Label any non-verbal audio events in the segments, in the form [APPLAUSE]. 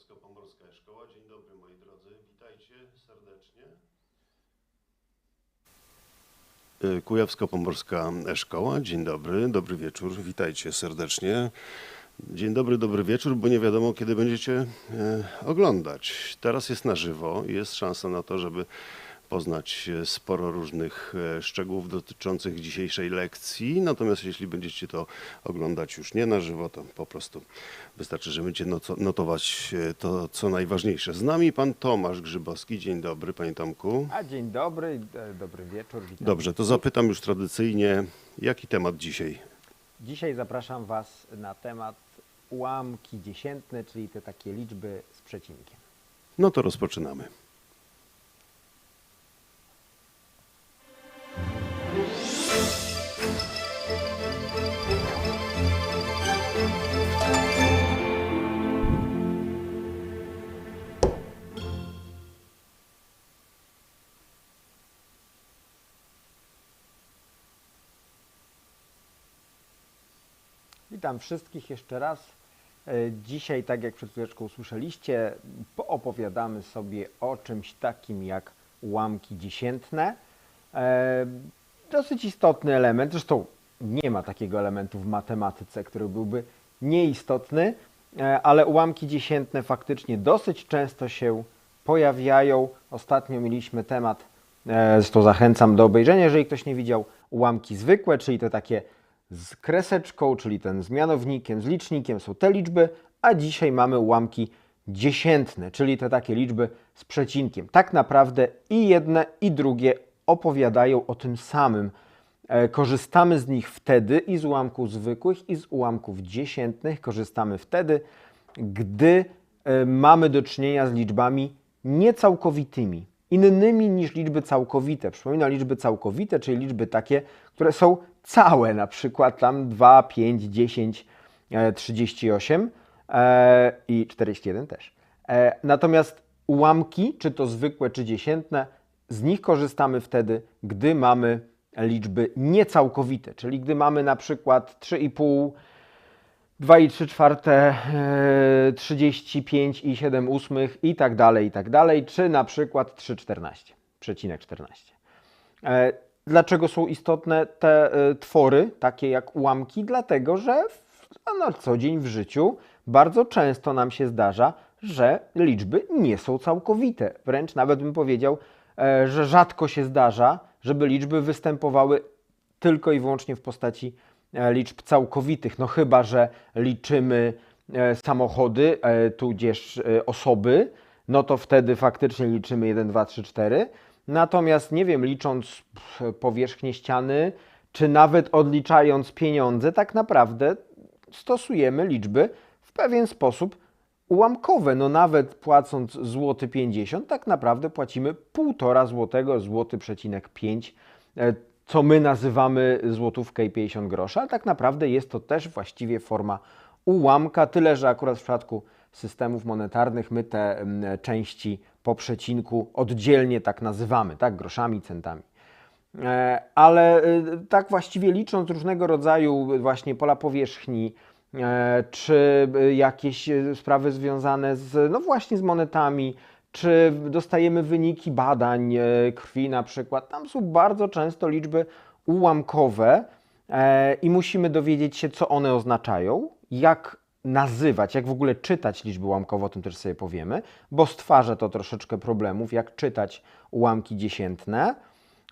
Kujawsko-Pomorska Szkoła. Dzień dobry moi drodzy, witajcie serdecznie. Y, Kujawsko-Pomorska Szkoła, dzień dobry, dobry wieczór, witajcie serdecznie. Dzień dobry, dobry wieczór, bo nie wiadomo kiedy będziecie e, oglądać. Teraz jest na żywo, jest szansa na to, żeby poznać e, sporo różnych e, szczegółów dotyczących dzisiejszej lekcji. Natomiast jeśli będziecie to oglądać już nie na żywo, to po prostu wystarczy, że będziecie notować e, to, co najważniejsze. Z nami pan Tomasz Grzybowski. Dzień dobry, panie Tomku. A dzień dobry, dobry wieczór. Witam. Dobrze, to zapytam już tradycyjnie, jaki temat dzisiaj? Dzisiaj zapraszam Was na temat ułamki dziesiętne, czyli te takie liczby z przecinkiem. No to rozpoczynamy. Witam wszystkich jeszcze raz. E, Dzisiaj, tak jak przed chwileczką usłyszeliście, opowiadamy sobie o czymś takim jak ułamki dziesiętne. E, Dosyć istotny element, zresztą nie ma takiego elementu w matematyce, który byłby nieistotny, e, ale ułamki dziesiętne faktycznie dosyć często się pojawiają. Ostatnio mieliśmy temat, zresztą zachęcam do obejrzenia, jeżeli ktoś nie widział, ułamki zwykłe, czyli te takie z kreseczką, czyli ten z mianownikiem, z licznikiem są te liczby, a dzisiaj mamy ułamki dziesiętne, czyli te takie liczby z przecinkiem. Tak naprawdę i jedne, i drugie opowiadają o tym samym. E, Korzystamy z nich wtedy i z ułamków zwykłych, i z ułamków dziesiętnych. Korzystamy wtedy, gdy e, mamy do czynienia z liczbami niecałkowitymi, innymi niż liczby całkowite. Przypominam liczby całkowite, czyli liczby takie, które są całe, na przykład tam 2, 5, 10, e, 38 e, i 41 też. E, Natomiast ułamki, czy to zwykłe, czy dziesiętne, z nich korzystamy wtedy, gdy mamy liczby niecałkowite, czyli gdy mamy na przykład 3,5, 2 i 3 czwarte, e, 35 i 7 ósmych i tak dalej, i tak dalej, czy na przykład 3,14, przecinek 14. E, Dlaczego są istotne te e, twory, takie jak ułamki? Dlatego, że na co dzień w życiu bardzo często nam się zdarza, że liczby nie są całkowite. Wręcz nawet bym powiedział, e, że rzadko się zdarza, żeby liczby występowały tylko i wyłącznie w postaci e, liczb całkowitych. No chyba, że liczymy e, samochody, tudzież osoby, no to wtedy faktycznie liczymy 1, 2, 3, 4. Natomiast nie wiem, licząc powierzchnię ściany, czy nawet odliczając pieniądze, tak naprawdę stosujemy liczby w pewien sposób ułamkowe. No nawet płacąc złoty 50, tak naprawdę płacimy 1,5 złotego, złoty przecinek 5, e, co my nazywamy złotówkę i 50 groszy, ale tak naprawdę jest to też właściwie forma ułamka, tyle że akurat w przypadku systemów monetarnych my te mm, części po przecinku oddzielnie tak nazywamy, tak, groszami, centami. E, Ale y, tak właściwie licząc różnego rodzaju właśnie pola powierzchni, e, czy jakieś sprawy związane z, no właśnie z monetami, czy dostajemy wyniki badań e, krwi na przykład, tam są bardzo często liczby ułamkowe e, i musimy dowiedzieć się, co one oznaczają, jak nazywać, jak w ogóle czytać liczby ułamkowe, o tym też sobie powiemy, bo stwarza to troszeczkę problemów, jak czytać ułamki dziesiętne.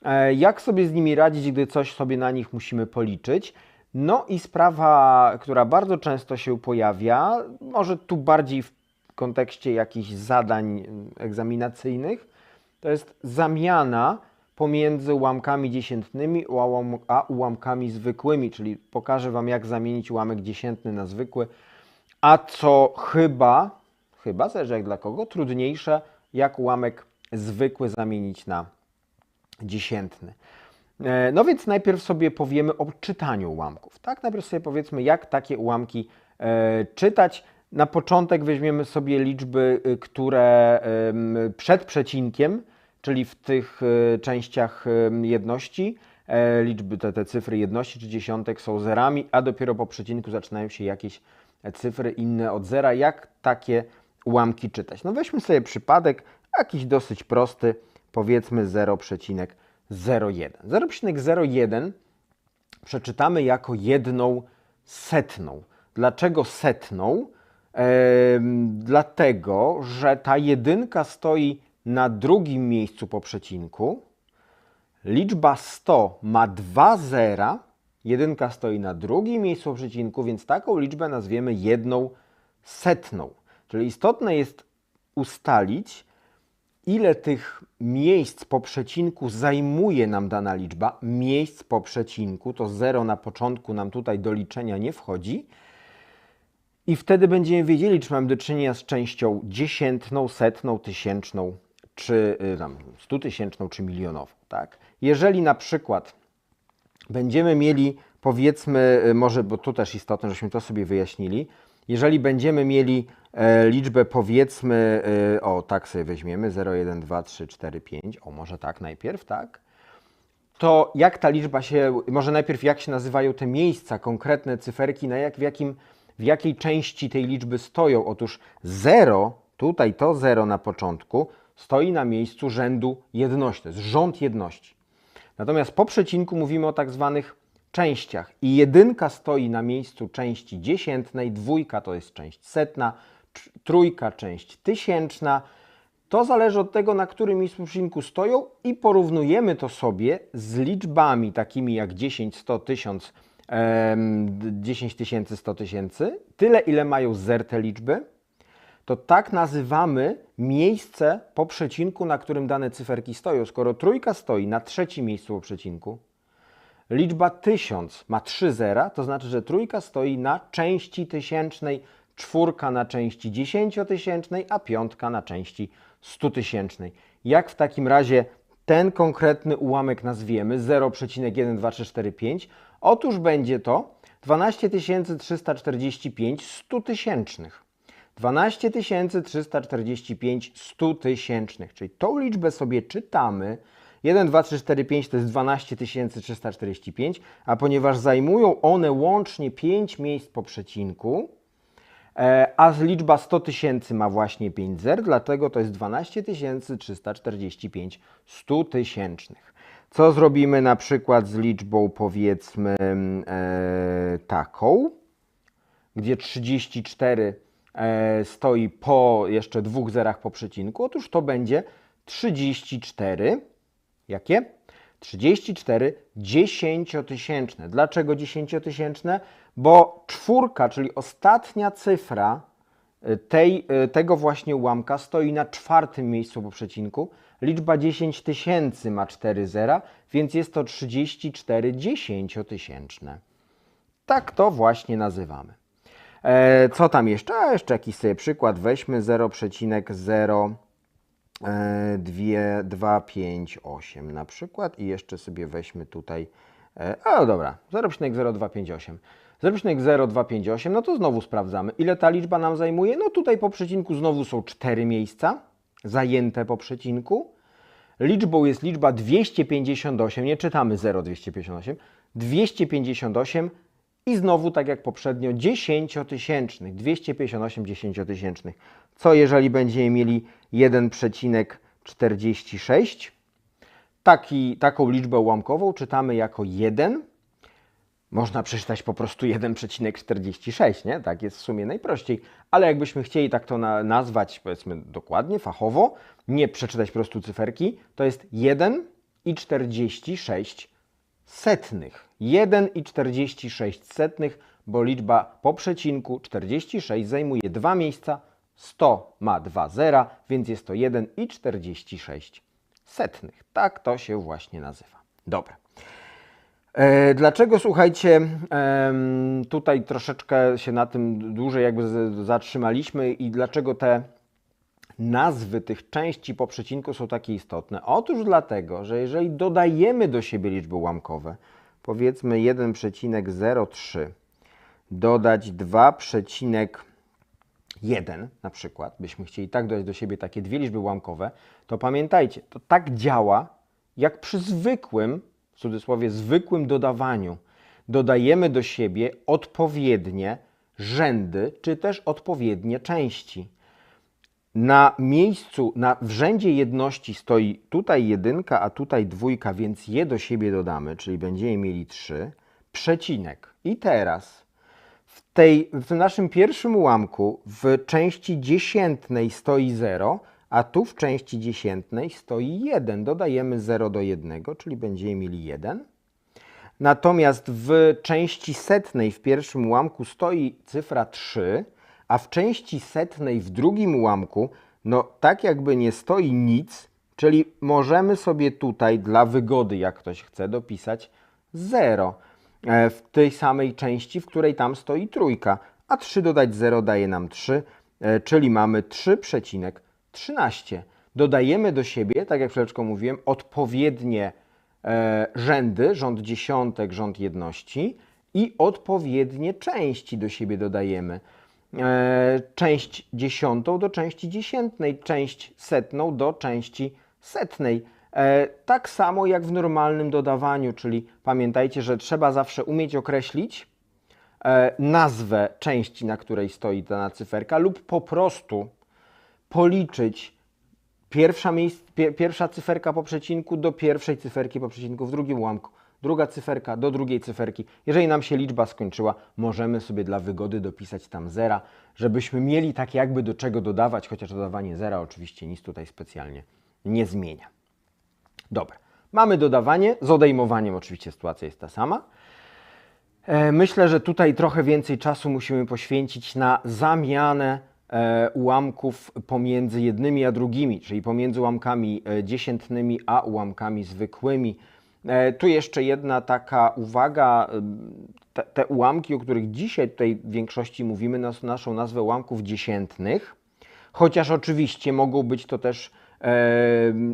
E, Jak sobie z nimi radzić, gdy coś sobie na nich musimy policzyć? No i sprawa, która bardzo często się pojawia, może tu bardziej w kontekście jakichś zadań egzaminacyjnych, to jest zamiana pomiędzy ułamkami dziesiętnymi a ułamkami zwykłymi, czyli pokażę Wam, jak zamienić ułamek dziesiętny na zwykły, a co chyba, chyba, zależy jak dla kogo, trudniejsze, jak ułamek zwykły zamienić na dziesiętny. E, No więc najpierw sobie powiemy o czytaniu ułamków. Tak, najpierw sobie powiedzmy, jak takie ułamki e, czytać. Na początek weźmiemy sobie liczby, y, które przed przecinkiem, czyli w tych e, częściach jedności, e, liczby, te, te cyfry jedności czy dziesiątek są zerami, a dopiero po przecinku zaczynają się jakieś cyfry inne od zera. Jak takie ułamki czytać? No weźmy sobie przypadek, jakiś dosyć prosty, powiedzmy 0,01. 0,01 przeczytamy jako jedną setną. Dlaczego setną? Dlatego, że ta jedynka stoi na drugim miejscu po przecinku. Liczba 100 ma dwa zera. Jedynka stoi na drugim miejscu przecinku, więc taką liczbę nazwiemy jedną setną. Czyli istotne jest ustalić, ile tych miejsc po przecinku zajmuje nam dana liczba. Miejsc po przecinku, to zero na początku nam tutaj do liczenia nie wchodzi. I wtedy będziemy wiedzieli, czy mamy do czynienia z częścią dziesiętną, setną, tysięczną, czy y, stutysięczną, czy milionową. Tak? Jeżeli na przykład będziemy mieli, powiedzmy, y, może, bo tu też istotne, żeśmy to sobie wyjaśnili, jeżeli będziemy mieli e, liczbę, powiedzmy, e, o tak sobie weźmiemy, 0, 1, 2, 3, 4, 5, o może tak najpierw, tak? to jak ta liczba się, może najpierw jak się nazywają te miejsca, konkretne cyferki, na jak, w, jakim, w jakiej części tej liczby stoją. Otóż 0, tutaj to 0 na początku, stoi na miejscu rzędu jedności, to jest rząd jedności. Natomiast po przecinku mówimy o tak zwanych częściach. I jedynka stoi na miejscu części dziesiętnej, dwójka to jest część setna, tr- trójka część tysięczna, to zależy od tego, na którym miejscu przecinku stoją i porównujemy to sobie z liczbami takimi jak 10, 100, 1000, em, 10 tysięcy, 100 tysięcy, tyle ile mają zer te liczby, to tak nazywamy miejsce po przecinku, na którym dane cyferki stoją. Skoro trójka stoi na trzecim miejscu po przecinku, liczba 1000 ma 3 zera, to znaczy, że trójka stoi na części tysięcznej, czwórka na części dziesięciotysięcznej, a piątka na części stutysięcznej. Jak w takim razie ten konkretny ułamek nazwiemy 0,12345? Otóż będzie to 12 345 stutysięcznych. 12 345 stutysięcznych, czyli tą liczbę sobie czytamy. 1, 2, 3, 4, 5 to jest 12 345, a ponieważ zajmują one łącznie 5 miejsc po przecinku, e, a liczba 100 tysięcy ma właśnie 5 zer, dlatego to jest 12 345 stutysięcznych. Co zrobimy na przykład z liczbą powiedzmy e, taką? gdzie 34 e, stoi po jeszcze dwóch zerach po przecinku, otóż to będzie 34. Jakie? 34 dziesięciotysięczne. Dlaczego dziesięciotysięczne? Bo czwórka, czyli ostatnia cyfra e, tej, e, tego właśnie ułamka stoi na czwartym miejscu po przecinku. Liczba 10 tysięcy ma 4 zera, więc jest to 34 dziesięciotysięczne. Tak to właśnie nazywamy. E, co tam jeszcze? A jeszcze jakiś sobie przykład. Weźmy 0,0258 na przykład i jeszcze sobie weźmy tutaj. E, a dobra, 0,0258. 0,0258, no to znowu sprawdzamy, ile ta liczba nam zajmuje. No tutaj po przecinku znowu są 4 miejsca zajęte po przecinku. Liczbą jest liczba 258, nie czytamy 0,258, 258 i znowu, tak jak poprzednio, dziesięciotysięcznych, 258 dziesięciotysięcznych. Co jeżeli będziemy mieli 1,46? Taki, taką liczbę ułamkową czytamy jako 1. Można przeczytać po prostu 1,46, nie? Tak jest w sumie najprościej. Ale jakbyśmy chcieli tak to na, nazwać, powiedzmy dokładnie, fachowo, nie przeczytać po prostu cyferki, to jest 1,46 setnych. 1,46 setnych, bo liczba po przecinku 46 zajmuje dwa miejsca, 100 ma dwa zera, więc jest to 1,46 setnych. Tak to się właśnie nazywa. Dobra. E, Dlaczego, słuchajcie, tutaj troszeczkę się na tym dłużej jakby zatrzymaliśmy i dlaczego te nazwy tych części po przecinku są takie istotne? Otóż dlatego, że jeżeli dodajemy do siebie liczby ułamkowe, powiedzmy 1,03, dodać 2,1 na przykład, byśmy chcieli tak dodać do siebie takie dwie liczby ułamkowe, to pamiętajcie, to tak działa jak przy zwykłym, w cudzysłowie zwykłym dodawaniu. Dodajemy do siebie odpowiednie rzędy, czy też odpowiednie części. Na miejscu, na, w rzędzie jedności stoi tutaj jedynka, a tutaj dwójka, więc je do siebie dodamy, czyli będziemy mieli 3, przecinek. I teraz w, tej, w naszym pierwszym ułamku w części dziesiętnej stoi 0, a tu w części dziesiętnej stoi 1. Dodajemy 0 do 1, czyli będziemy mieli 1. Natomiast w części setnej w pierwszym ułamku stoi cyfra 3, a w części setnej w drugim ułamku, no tak jakby nie stoi nic, czyli możemy sobie tutaj dla wygody, jak ktoś chce, dopisać 0 e, w tej samej części, w której tam stoi trójka, a 3 dodać 0 daje nam 3, e, czyli mamy 3,13. Dodajemy do siebie, tak jak przed mówiłem, odpowiednie e, rzędy, rząd dziesiątek, rząd jedności i odpowiednie części do siebie dodajemy. E, część dziesiątą do części dziesiętnej, część setną do części setnej. E, tak samo jak w normalnym dodawaniu, czyli pamiętajcie, że trzeba zawsze umieć określić e, nazwę części, na której stoi dana cyferka, lub po prostu policzyć Pierwsza, miejsc, pie, pierwsza cyferka po przecinku do pierwszej cyferki po przecinku w drugim ułamku. Druga cyferka do drugiej cyferki. Jeżeli nam się liczba skończyła, możemy sobie dla wygody dopisać tam zera, żebyśmy mieli tak jakby do czego dodawać, chociaż dodawanie zera oczywiście nic tutaj specjalnie nie zmienia. Dobra, mamy dodawanie, z odejmowaniem oczywiście sytuacja jest ta sama. E, Myślę, że tutaj trochę więcej czasu musimy poświęcić na zamianę e, ułamków pomiędzy jednymi a drugimi, czyli pomiędzy ułamkami e, dziesiętnymi a ułamkami zwykłymi. E, Tu jeszcze jedna taka uwaga. em, Te, te ułamki, o których dzisiaj tutaj w większości mówimy, nas, naszą nazwę ułamków dziesiętnych, chociaż oczywiście mogą być to też e,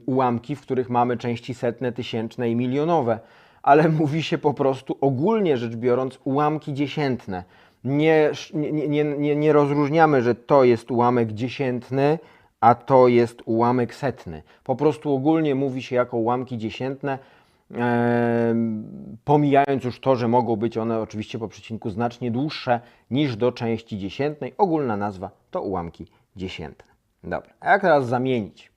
ułamki, w których mamy części setne, tysięczne i milionowe, ale [LAUGHS] mówi się po prostu ogólnie rzecz biorąc ułamki dziesiętne. Nie, nie, nie, nie, nie rozróżniamy, że to jest ułamek dziesiętny, a to jest ułamek setny. Po prostu ogólnie mówi się jako ułamki dziesiętne, pomijając już to, że mogą być one oczywiście po przecinku znacznie dłuższe niż do części dziesiętnej. Ogólna nazwa to ułamki dziesiętne. Dobra, a jak teraz zamienić?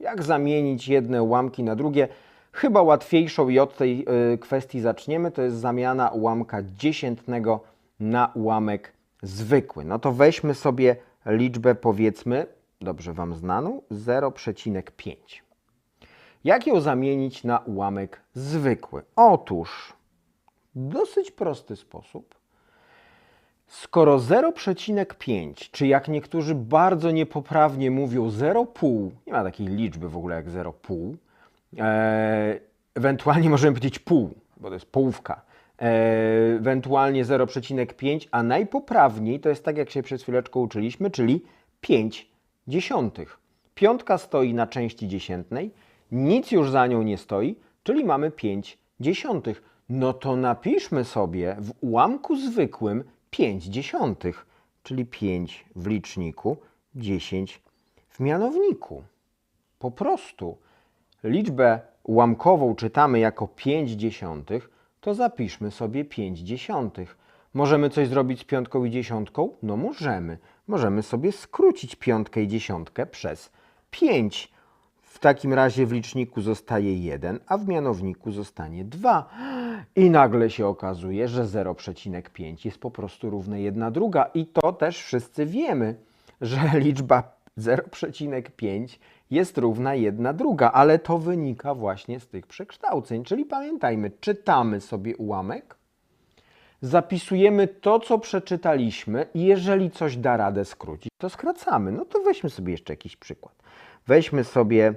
Jak zamienić jedne ułamki na drugie? Chyba łatwiejszą i od tej y, kwestii zaczniemy, to jest zamiana ułamka dziesiętnego na ułamek zwykły. No to weźmy sobie liczbę powiedzmy, dobrze Wam znaną, 0,5. Jak ją zamienić na ułamek zwykły? Otóż dosyć prosty sposób. Skoro 0,5, czy jak niektórzy bardzo niepoprawnie mówią 0,5, nie ma takiej liczby w ogóle jak 0,5, e, ewentualnie [LAUGHS] możemy powiedzieć pół, bo to jest połówka, e, ewentualnie 0,5, a najpoprawniej to jest tak, jak się przed chwileczką uczyliśmy, czyli 5 dziesiątych. Piątka stoi na części dziesiętnej, nic już za nią nie stoi, czyli mamy 5 dziesiątych. No to napiszmy sobie w ułamku zwykłym 5 dziesiątych, czyli 5 w liczniku, 10 w mianowniku. Po prostu liczbę ułamkową czytamy jako 5 dziesiątych, to zapiszmy sobie 5 dziesiątych. Możemy coś zrobić z piątką i dziesiątką? No możemy. Możemy sobie skrócić piątkę i dziesiątkę przez 5. W takim razie w liczniku zostaje 1, a w mianowniku zostanie 2. I nagle się okazuje, że 0,5 jest po prostu równe 1 druga. I to też wszyscy wiemy, że [LAUGHS] liczba 0,5 jest równa 1 druga, ale to wynika właśnie z tych przekształceń. Czyli pamiętajmy, czytamy sobie ułamek, zapisujemy to, co przeczytaliśmy i jeżeli coś da radę skrócić, to skracamy. No to weźmy sobie jeszcze jakiś przykład. Weźmy sobie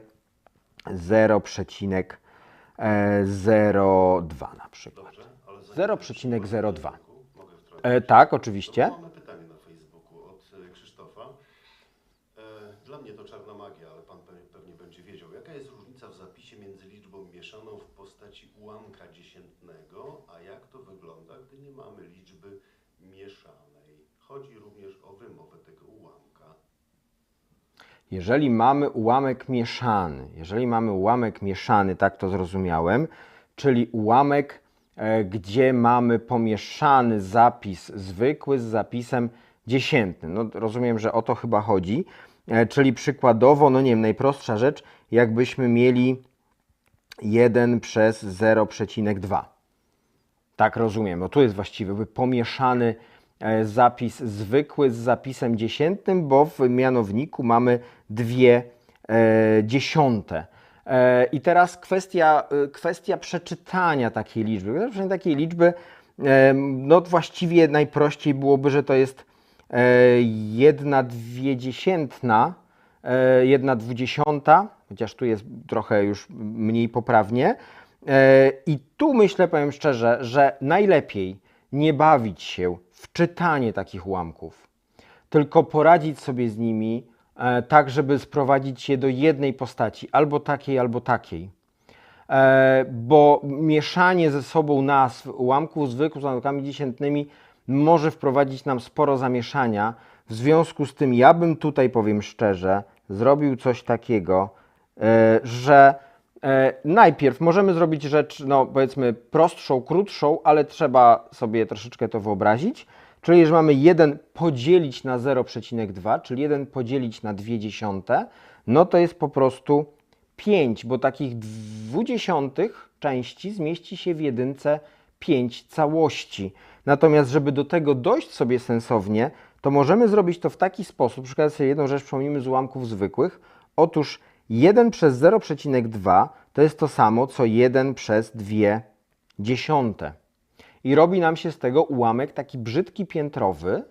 0,02 na przykład. Dobrze, ale zanim 0,02. Mogę wtrącić? E, tak, oczywiście. Mamy pytanie na Facebooku od e, Krzysztofa. E, Dla mnie to czarna magia, ale pan pe- pewnie będzie wiedział. Jaka jest różnica w zapisie między liczbą mieszaną w postaci ułamka dziesiętnego, a jak to wygląda, gdy nie mamy liczby mieszanej? Chodzi również o wymowę tego ułamka. Jeżeli mamy ułamek mieszany, jeżeli mamy ułamek mieszany, tak to zrozumiałem, czyli ułamek, e, gdzie mamy pomieszany zapis zwykły z zapisem dziesiętnym. No, rozumiem, że o to chyba chodzi. E, czyli przykładowo, no nie wiem, najprostsza rzecz, jakbyśmy mieli 1 przez 0,2. Tak rozumiem, bo tu jest właściwie pomieszany zapis zwykły z zapisem dziesiętnym, bo w mianowniku mamy dwie e, dziesiąte. E, I teraz kwestia, e, kwestia przeczytania takiej liczby. Przeczytanie takiej liczby, e, no właściwie najprościej byłoby, że to jest e, jedna dwiedziesiętna, e, jedna dwudziesiąta, chociaż tu jest trochę już mniej poprawnie. E, I tu myślę, powiem szczerze, że najlepiej nie bawić się w czytanie takich ułamków, tylko poradzić sobie z nimi e, tak, żeby sprowadzić je do jednej postaci, albo takiej, albo takiej. E, bo mieszanie ze sobą nazw ułamków zwykłych z ułamkami dziesiętnymi może wprowadzić nam sporo zamieszania. W związku z tym ja bym tutaj, powiem szczerze, zrobił coś takiego, e, że najpierw możemy zrobić rzecz, no powiedzmy prostszą, krótszą, ale trzeba sobie troszeczkę to wyobrazić. Czyli, że mamy 1 podzielić na 0,2, czyli 1 podzielić na 2 dziesiąte, no to jest po prostu 5, bo takich dwudziesiątych części zmieści się w jedynce 5 całości. Natomiast, żeby do tego dojść sobie sensownie, to możemy zrobić to w taki sposób, przykład sobie jedną rzecz przypomnimy z ułamków zwykłych. Otóż 1 przez 0,2 to jest to samo, co 1 przez 2 dziesiąte. I robi nam się z tego ułamek taki brzydki piętrowy,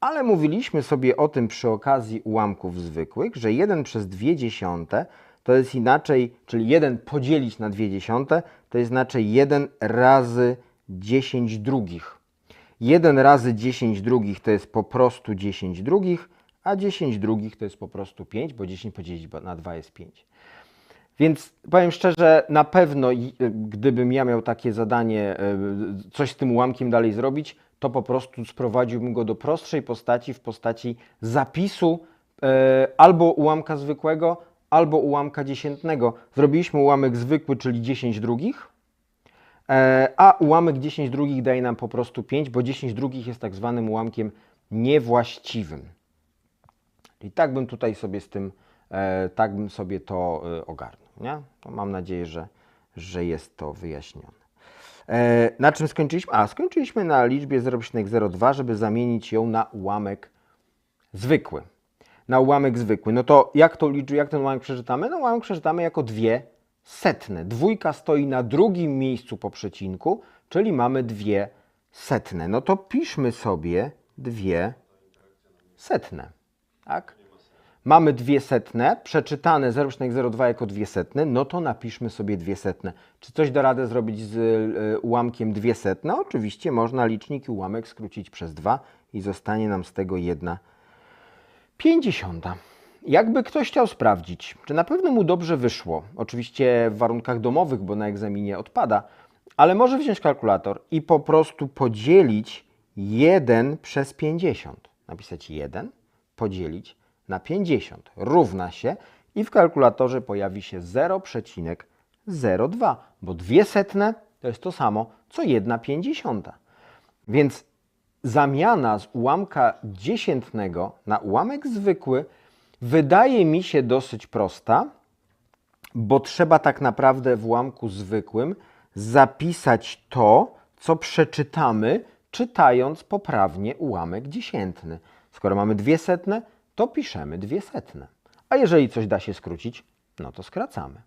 ale mówiliśmy sobie o tym przy okazji ułamków zwykłych, że 1 przez 2 dziesiąte to jest inaczej, czyli 1 podzielić na 2 dziesiąte to jest inaczej 1 razy 10 drugich. 1 razy 10 drugich to jest po prostu 10 drugich, a 10 drugich to jest po prostu 5, bo 10 podzielić na 2 jest 5. Więc powiem szczerze, na pewno, y, gdybym ja miał takie zadanie, y, coś z tym ułamkiem dalej zrobić, to po prostu sprowadziłbym go do prostszej postaci w postaci zapisu y, albo ułamka zwykłego, albo ułamka dziesiętnego. Zrobiliśmy ułamek zwykły, czyli 10 drugich, e, a ułamek 10 drugich daje nam po prostu 5, bo 10 drugich jest tak zwanym ułamkiem niewłaściwym. I tak bym tutaj sobie z tym, e, tak bym sobie to e, ogarnął. Nie? To mam nadzieję, że, że jest to wyjaśnione. E, na czym skończyliśmy? A, skończyliśmy na liczbie 0,02, żeby zamienić ją na ułamek zwykły. Na ułamek zwykły. No to jak, to liczy, jak ten ułamek przeczytamy? No ułamek przeczytamy jako dwie setne. Dwójka stoi na drugim miejscu po przecinku, czyli mamy dwie setne. No to piszmy sobie dwie setne. Tak? Mamy dwie setne, przeczytane 0,02 jako dwie setne, no to napiszmy sobie dwie setne. Czy coś da radę zrobić z y, ułamkiem dwie setne? Oczywiście można licznik i ułamek skrócić przez dwa i zostanie nam z tego jedna pięćdziesiąta. Jakby ktoś chciał sprawdzić, czy na pewno mu dobrze wyszło, oczywiście w warunkach domowych, bo na egzaminie odpada, ale może wziąć kalkulator i po prostu podzielić 1 przez 50. Napisać 1, podzielić na 50 równa się i w kalkulatorze pojawi się 0,02, bo dwie setne to jest to samo, co 1 pięćdziesiąta. Więc zamiana z ułamka dziesiętnego na ułamek zwykły wydaje mi się dosyć prosta, bo trzeba tak naprawdę w ułamku zwykłym zapisać to, co przeczytamy, czytając poprawnie ułamek dziesiętny. Skoro mamy dwie setne, to piszemy dwie setne. A jeżeli coś da się skrócić, no to skracamy.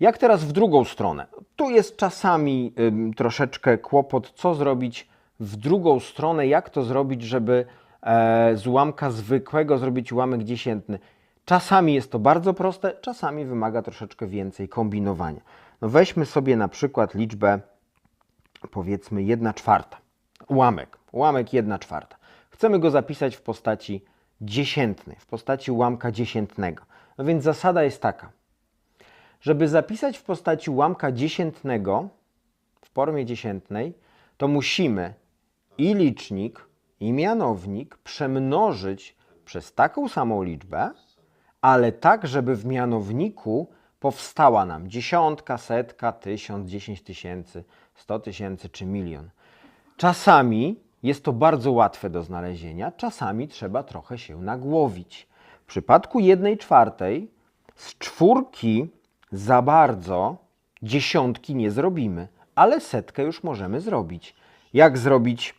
Jak teraz w drugą stronę? Tu jest czasami ym, troszeczkę kłopot, co zrobić w drugą stronę, jak to zrobić, żeby e, z ułamka zwykłego zrobić ułamek dziesiętny. Czasami jest to bardzo proste, czasami wymaga troszeczkę więcej kombinowania. No weźmy sobie na przykład liczbę, powiedzmy 1 czwarta. Ułamek, ułamek 1 czwarta. Chcemy go zapisać w postaci dziesiętnej, w postaci ułamka dziesiętnego. No więc zasada jest taka. Żeby zapisać w postaci ułamka dziesiętnego w formie dziesiętnej, to musimy i licznik, i mianownik przemnożyć przez taką samą liczbę, ale tak, żeby w mianowniku powstała nam dziesiątka, setka, tysiąc, dziesięć tysięcy, sto tysięcy czy milion. Czasami jest to bardzo łatwe do znalezienia, czasami trzeba trochę się nagłowić. przypadku 1 czwartej z czwórki za bardzo dziesiątki nie zrobimy, ale setkę już możemy zrobić. Jak zrobić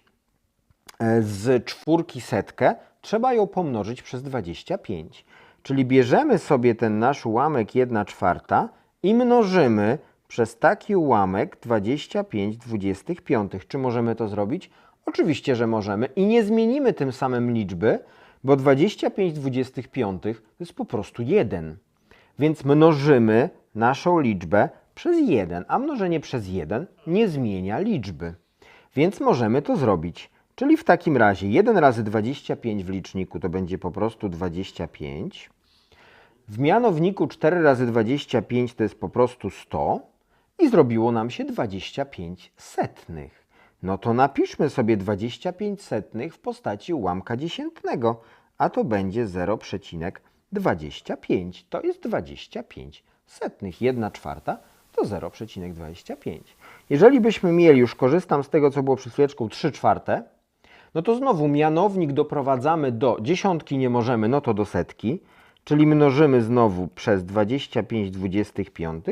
e, z czwórki setkę? Trzeba ją pomnożyć przez 25. Czyli bierzemy sobie ten nasz ułamek 1 czwarta i mnożymy przez taki ułamek 25 25. Czy możemy to zrobić? Oczywiście, że możemy i nie zmienimy tym samym liczby, bo 25 25 to jest po prostu 1. Więc mnożymy naszą liczbę przez 1, a mnożenie przez 1 nie zmienia liczby. Więc możemy to zrobić. Czyli w takim razie 1 razy 25 w liczniku to będzie po prostu 25. W mianowniku 4 razy 25 to jest po prostu 100 i zrobiło nam się 25 setnych. No to napiszmy sobie 25 setnych w postaci ułamka dziesiętnego, a to będzie 0,25. To jest 25 setnych. 1 czwarta to 0,25. Jeżeli byśmy mieli, już korzystam z tego, co było przed chwileczką, 3 czwarte, no to znowu mianownik doprowadzamy do dziesiątki, nie możemy, no to do setki, czyli mnożymy znowu przez 25 25.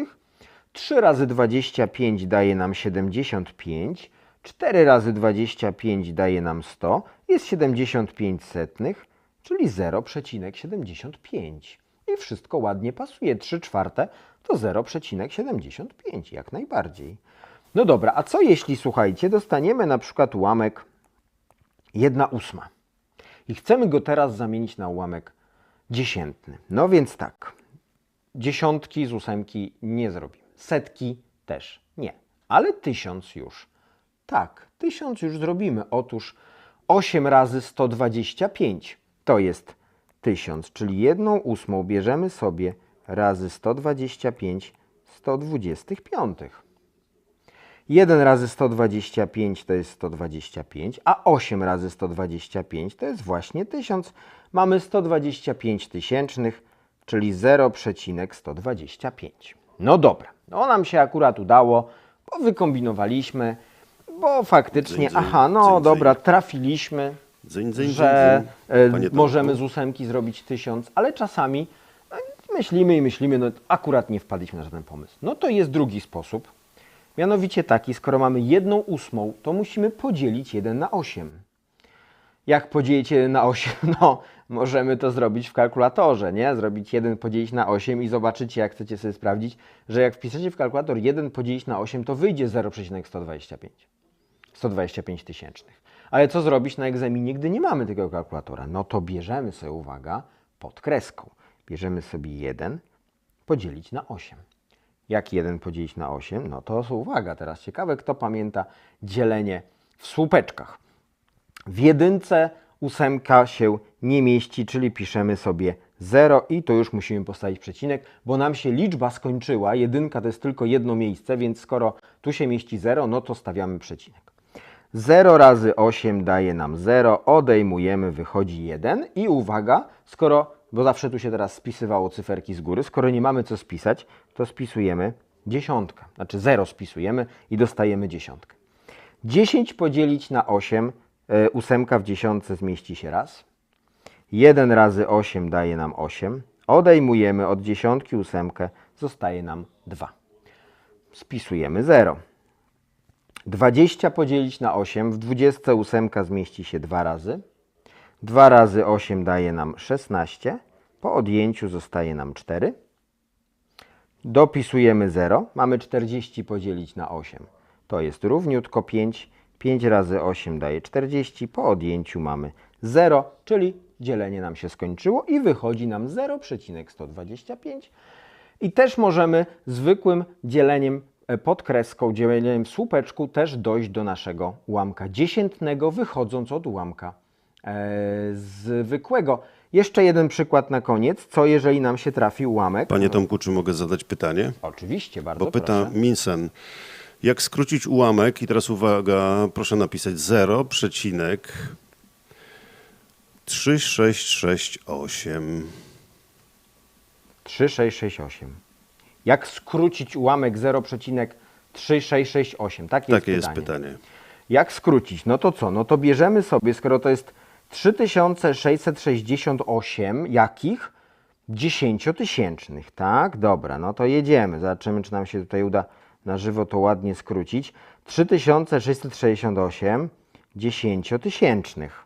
3 razy 25 daje nam 75, 4 razy 25 daje nam 100, jest 75 setnych, czyli 0,75. I wszystko ładnie pasuje. 3 czwarte to 0,75, jak najbardziej. No dobra, a co jeśli, słuchajcie, dostaniemy na przykład ułamek 1 ósma i chcemy go teraz zamienić na ułamek dziesiętny. No więc tak, dziesiątki z ósemki nie zrobimy, setki też nie, ale tysiąc już. Tak, tysiąc już zrobimy. Otóż 8 razy 125 to jest tysiąc, czyli jedną ósmą bierzemy sobie razy 125 125. 1 razy 125 to jest 125, a 8 razy 125 to jest właśnie 1000. Mamy 125 tysięcznych, czyli 0,125. No dobra, no nam się akurat udało, bo wykombinowaliśmy, bo faktycznie, Dzyń, aha, no dzyń, dobra, trafiliśmy, Dzyń, że e, możemy z ósemki zrobić tysiąc, ale czasami no, myślimy i myślimy, no akurat nie wpadliśmy na żaden pomysł. No to jest drugi sposób, mianowicie taki, skoro mamy jedną ósmą, to musimy podzielić 1 na 8. Jak podzielić 1 na 8? [LAUGHS] No, możemy to zrobić w kalkulatorze, nie? Zrobić 1 podzielić na 8 i zobaczycie, jak chcecie sobie sprawdzić, że jak wpiszecie w kalkulator 1 podzielić na 8, to wyjdzie 0,125. 125 tysięcznych. Ale co zrobić na egzaminie, gdy nie mamy tego kalkulatora? No to bierzemy sobie, uwaga, pod kreską. Bierzemy sobie 1 podzielić na 8. Jak 1 podzielić na 8? No to uwaga, teraz ciekawe, kto pamięta dzielenie w słupeczkach. W jedynce ósemka się nie mieści, czyli piszemy sobie 0 i tu już musimy postawić przecinek, bo nam się liczba skończyła. Jedynka to jest tylko jedno miejsce, więc skoro tu się mieści 0, no to stawiamy przecinek. 0 razy 8 daje nam 0, odejmujemy, wychodzi 1 i uwaga, skoro, bo zawsze tu się teraz spisywało cyferki z góry, skoro nie mamy co spisać, to spisujemy dziesiątkę, znaczy 0 spisujemy i dostajemy dziesiątkę. 10 podzielić na 8, e, ósemka w dziesiątce zmieści się raz. 1 razy 8 daje nam 8. Odejmujemy od dziesiątki ósemkę, zostaje nam 2. Spisujemy 0. 20 podzielić na 8, w 28 zmieści się 2 razy. 2 razy 8 daje nam 16. Po odjęciu zostaje nam 4. Dopisujemy 0. Mamy 40 podzielić na 8. To jest równiutko 5. 5 razy 8 daje 40. Po odjęciu mamy 0, czyli dzielenie nam się skończyło i wychodzi nam 0,125. I też możemy zwykłym dzieleniem pod kreską, dzieleniem słupeczku też dojść do naszego ułamka dziesiętnego, wychodząc od ułamka e, zwykłego. Jeszcze jeden przykład na koniec. Co jeżeli nam się trafi ułamek? Panie Tomku, czy mogę zadać pytanie? Oczywiście, bardzo Bo pyta proszę. Minsen, jak skrócić ułamek, i teraz uwaga, proszę napisać 0, przecinek 3668. 3668. Jak skrócić ułamek 0,3668? Takie, Takie jest pytanie. pytanie. Jak skrócić? No to co? No to bierzemy sobie, skoro to jest 3668 jakich? Dziesięciotysięcznych, tak? Dobra, no to jedziemy. Zobaczymy, czy nam się tutaj uda na żywo to ładnie skrócić. 3668 dziesięciotysięcznych.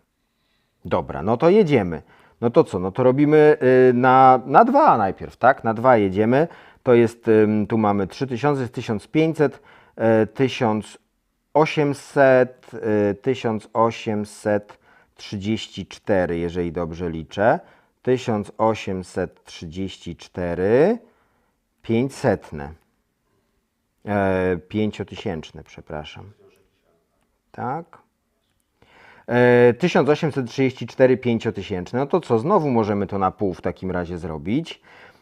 Dobra, no to jedziemy. No to co? No to robimy y, na, na dwa najpierw, tak? Na dwa jedziemy. To jest, tu mamy 3000, jest 1500, y, 1800, y, 1834, jeżeli dobrze liczę. 1834, 500. E, pięciotysięczne, przepraszam. Tak. E, 1834 pięciotysięczne. No to co, znowu możemy to na pół w takim razie zrobić.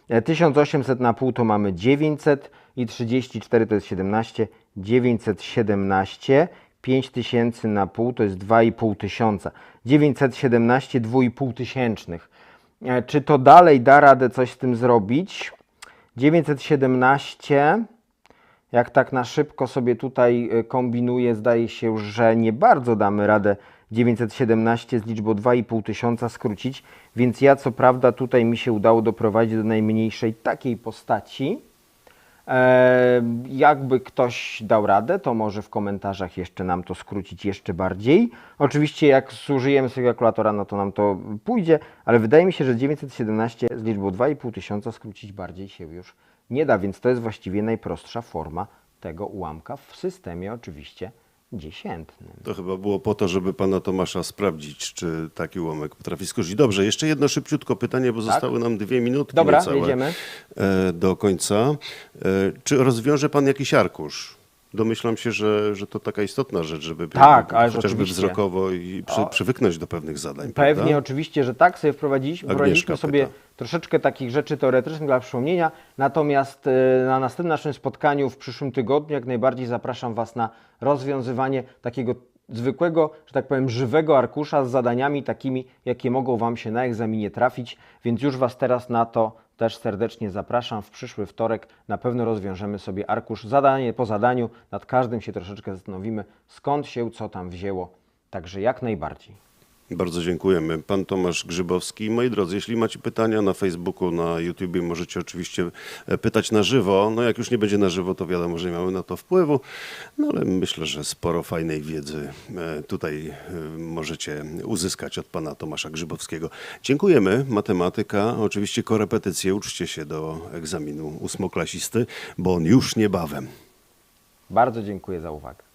E, 1800 na pół to mamy 900 i 34 to jest 17, 917. 5000 na pół to jest 2,5 tysiąca. 917 2,5 tysięcznych. E, Czy to dalej da radę coś z tym zrobić? 917 jak tak na szybko sobie tutaj y, kombinuję, zdaje się, że nie bardzo damy radę 917 z liczbą 2,5 tysiąca skrócić, więc ja co prawda tutaj mi się udało doprowadzić do najmniejszej takiej postaci. E, jakby ktoś dał radę, to może w komentarzach jeszcze nam to skrócić jeszcze bardziej. Oczywiście jak zużyjemy sobie kalkulatora, no to nam to pójdzie, ale wydaje mi się, że 917 z liczbą 2,5 tysiąca skrócić bardziej się już nie da, więc to jest właściwie najprostsza forma tego ułamka w systemie oczywiście dziesiętnym. To chyba było po to, żeby pana Tomasza sprawdzić, czy taki ułamek potrafi skrócić. Dobrze, jeszcze jedno szybciutko pytanie, bo zostały nam dwie minutki Tak. Dobra, niecałe, jedziemy. e, do końca. E, Czy rozwiąże pan jakiś arkusz? Domyślam się, że, że to taka istotna rzecz, żeby Tak, ależ chociażby oczywiście. wzrokowo i przy, przywyknąć do pewnych zadań. Pewnie, prawda? oczywiście, że tak sobie wprowadziliśmy, wprowadziliśmy sobie pyta. troszeczkę takich rzeczy teoretycznych dla przypomnienia, natomiast e, na następnym naszym spotkaniu w przyszłym tygodniu jak najbardziej zapraszam Was na rozwiązywanie takiego zwykłego, że tak powiem, żywego arkusza z zadaniami takimi, jakie mogą Wam się na egzaminie trafić, więc już Was teraz na to też serdecznie zapraszam. W przyszły wtorek na pewno rozwiążemy sobie arkusz zadanie po zadaniu, nad każdym się troszeczkę zastanowimy, skąd się co tam wzięło, także jak najbardziej. Bardzo dziękujemy. Pan Tomasz Grzybowski. Moi drodzy, jeśli macie pytania na Facebooku, na YouTubie, możecie oczywiście e, pytać na żywo. No jak już nie będzie na żywo, to wiadomo, że nie mamy na to wpływu. No ale myślę, że sporo fajnej wiedzy e, tutaj e, możecie uzyskać od pana Tomasza Grzybowskiego. Dziękujemy. Matematyka. Oczywiście korepetycje. Uczcie się do egzaminu ósmoklasisty, bo on już niebawem. Bardzo dziękuję za uwagę.